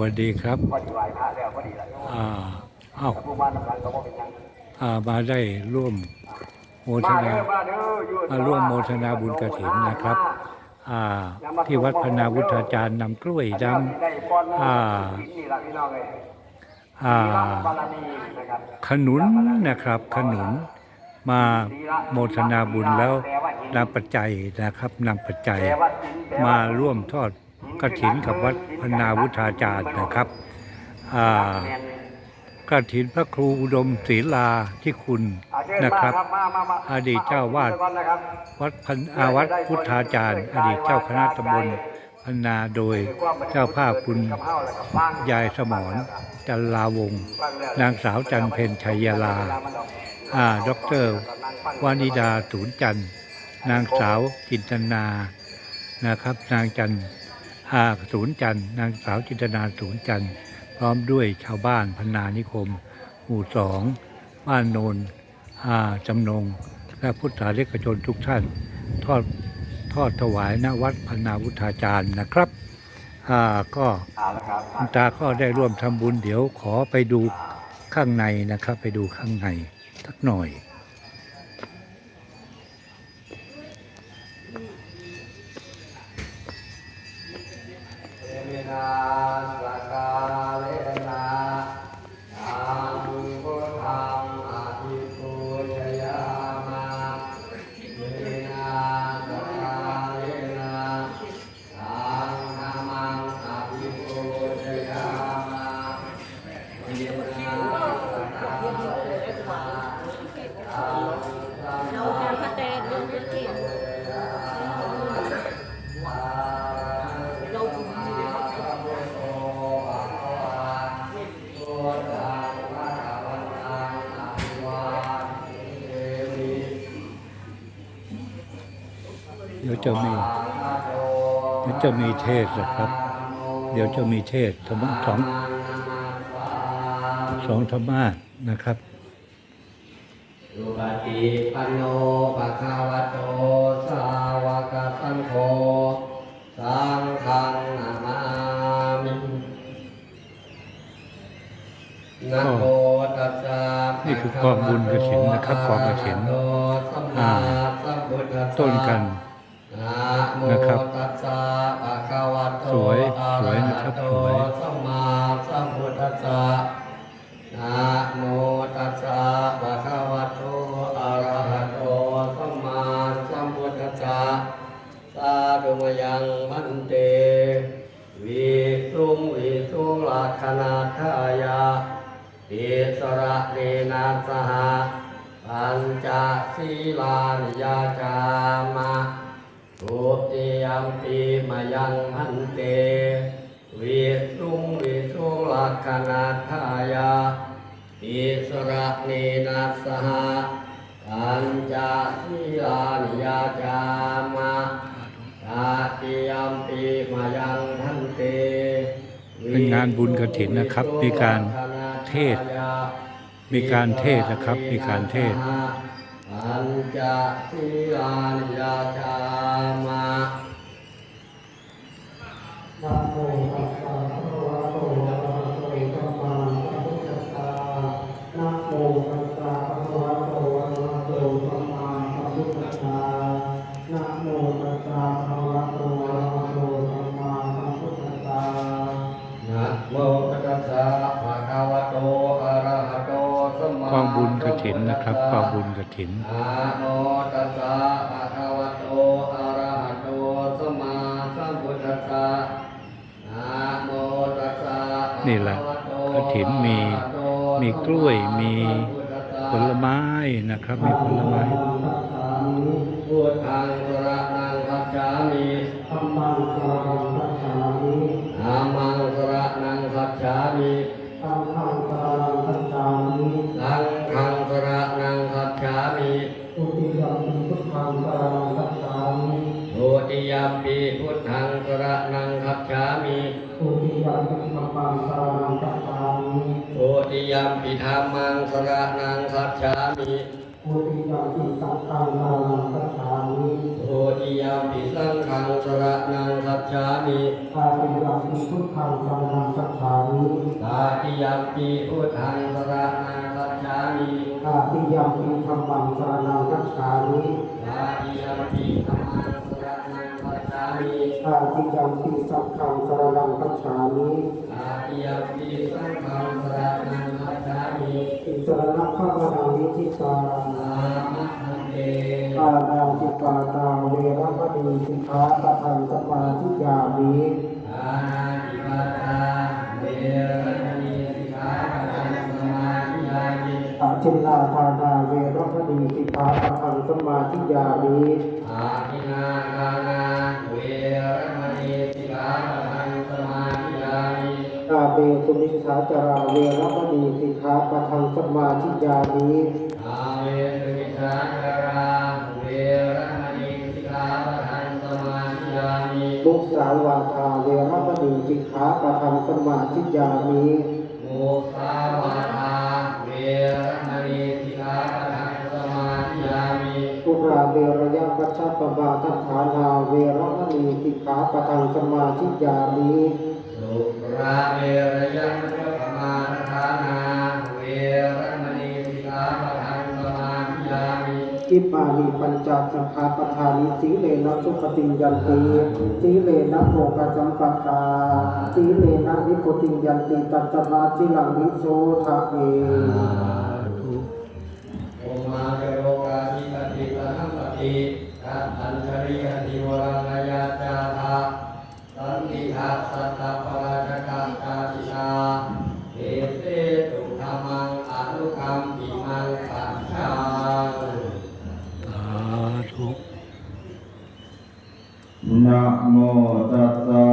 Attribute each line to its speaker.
Speaker 1: วัสดีครับ
Speaker 2: พอดีไหวพระแล้วพอดีละ
Speaker 1: อ่าเอ้า
Speaker 2: แต่ผู้บ้านทำงานก็บ่เป็นหยัง
Speaker 1: อ่ามาได้ร่วมโมท
Speaker 2: มา
Speaker 1: นา
Speaker 2: เด้อมาเด้ออยู่
Speaker 1: มาร่วมโมทนาบุญกฐินนะครับอ่าที่วัดพนาวุฒาจารย์นำกล้วยด
Speaker 2: ได้ป้อน
Speaker 1: อ่า
Speaker 2: นี่ล่ะพี่น้องเอ้ยำ
Speaker 1: อ่า
Speaker 2: บารมีนะครับ
Speaker 1: ขนุนนะครับ ขนุนมาโมทนาบุญแล้วนำปัจจัยนะครับนำปัจจัย
Speaker 2: แต่ว่าศีลแต่ว่
Speaker 1: มาร่วมทอด กฐินกับวัดพนาวุฒาจารย์นะครับอ่า
Speaker 2: แม่น
Speaker 1: กฐินพระครูอุดมศีลาที่คุณนะครับ อดีตเจ้าวาดวัดพันอาวัดพุทธาจารย์ อดีตเจ้าคณะตำบลพนาโดยเจ้าภาพคุณยายสมรจันลาวง นางสาวจันเพ็ญชัยลาอาดอกเตอร์วานิดาศูนย์จันนางสาวจินตนานะครับ นางจัน อาศูนย์จันทร์นางสาวจินตนาศูนย์จันทร์พร้อมด้วยชาวบ้านพนานิคม หมู่สองบ้านโนนอาจำนง และพุทธาเล็กชนทุกท่าน ทอดทอดถวายณวัดพนาวุฒาจารย์นะครับอ่าก็
Speaker 2: เอาละครับ
Speaker 1: คุณตาก็ได้ร่วมทำบุญเดี๋ยวขอไปดูข้างในนะครับ ไปดูข้างในสักหน่อย จะมีเดี๋ยวจะมีเทศน์นะครับ เดี๋ยวจะมีเทศน์ธรรมะสองสองธรรมาสนะครับ
Speaker 2: สุปฏิปันโนภะคะวะโต สาวกสังโฆ สังฆังนามามินะโมตัสสะ
Speaker 1: นี่คือกองบุญกฐินนะครับกองกฐิน
Speaker 2: อ่า
Speaker 1: ต้นกัน นะครับ
Speaker 2: ตัสสะภะคะวะโต
Speaker 1: สวย สวยนะครับสวย
Speaker 2: สัมมาสัมพุทธัสสะนะโมตัสสะภะคะวะโตอะระหะโตสัมมาสัมพุทธัสสะสาธุมยังมันเตวิสุงวิสุงลักขณาทายาติสระเนนาสหปัญจศีลานิยาจามา ทุติยมปีมายังมันเตวิสุงวิสุลักขณาทายาติสระเนนาสหะปัญจศีลานิยาจามาตาติยมปีมายังทันเต
Speaker 1: เป็นงานบุญกฐินนะครับ มีการเทศ มีการเทศนะครับ มีการเทศ น์
Speaker 2: ปัญจศีลานยาจามานะโมตัสสะภะคะวะโตอะระหะโตสัมมาสัมพุทธัสสะนะโมตัสสะภะคะวะโตอะระหะโตสัมมาสัมพุทธัสสะนะโมตัสสะภะคะวะโตอะระหะโตสัมมาสัมพุทธัสสะนะโมตัสสะภะคะวะโตอะระหะโต ก
Speaker 1: องบุญกฐินนะครับกองบุญกฐิน
Speaker 2: นะโมตัสสะภะคะวะโตอะระหะโตสัมมาสัมพุทธัสสะนะโมตัสสะ
Speaker 1: นี่แหละกฐินมีมีกล้วยมีผลไม้นะครับ มีผลไม้
Speaker 2: พุทธังสรณังคัจฉามิธัมมังสรณังคัจฉามิธัมมังสรณังคัจฉามิสังฆังสรณัง ยมปีธัมมังสรณังคัจฉามิมุติยัมปิสัง
Speaker 3: ฆังนารังกัจฉามิ
Speaker 2: โอติยามปิสังขังสระนังสัจฉามิ
Speaker 3: อาติยัมปิพุทธังสรณังกัจฉามิ
Speaker 2: ตาติยามปิพุทธังสระนังสัจฉามิ
Speaker 3: อาติยัมปิธัมมังสรณังกัจฉามิ
Speaker 2: ตาติยามปิธัมมังสระนังสัจฉามิ
Speaker 3: อาติยัมปิสังฆังสรณังกัจฉามิ
Speaker 2: ตาติยามปิสังขังสระนังสัจฉามิ
Speaker 3: อิสรณะข้าพนังนิทิตา
Speaker 2: ต
Speaker 3: อาณาติปาตาเวรมณีสิกขาปะทังสมาธิยามิ
Speaker 2: อานาติปาตาเวรมณีสิกขาปะทังสมาธิยามิ
Speaker 3: อาชินนาทานาเวรมณีสิกขาปะทังสมาธิยามิ
Speaker 2: อาทินาทานา เบ
Speaker 3: สุมิสาจาราเวรมณีสิกขาปะทังสมาธิยามิ
Speaker 2: อาเวสุมิชาคาราเวรมณีสิกขาปะทังสมาธิยามิ
Speaker 3: มุสาวาทาเวรมณีสิกขาปะทังสมาธิยามิ
Speaker 2: โมสาวาทาเวรมณีสิกขาปะทังสมาธิยามิ
Speaker 3: ปุราเวรยมัชฌปบาทัฏฐานาเวรมณีสิกขาปะทังสมาธิยามิ
Speaker 2: สุ ราเวรยังพระปมาทานาเวรมณีสิกขาปะทังสมาธิยามิ
Speaker 3: อิมานิปัญจสังฆาปทานิสีเลนะสุขติยันติสีเลนะโภคจัมปทาสีเลนะนิโพติยันติตัจจมาสิลังนิโสทะเอ
Speaker 2: โอมาเกโรกาทิปติตนัมปติตัตตัญชริยติวรังยาจาภาสัน ตัสสะตะปราชกาตาติชาเอเตตุธรรมังอนุกรรมปิมังปัจจา
Speaker 1: สาธุ
Speaker 4: นะโมตัสสะ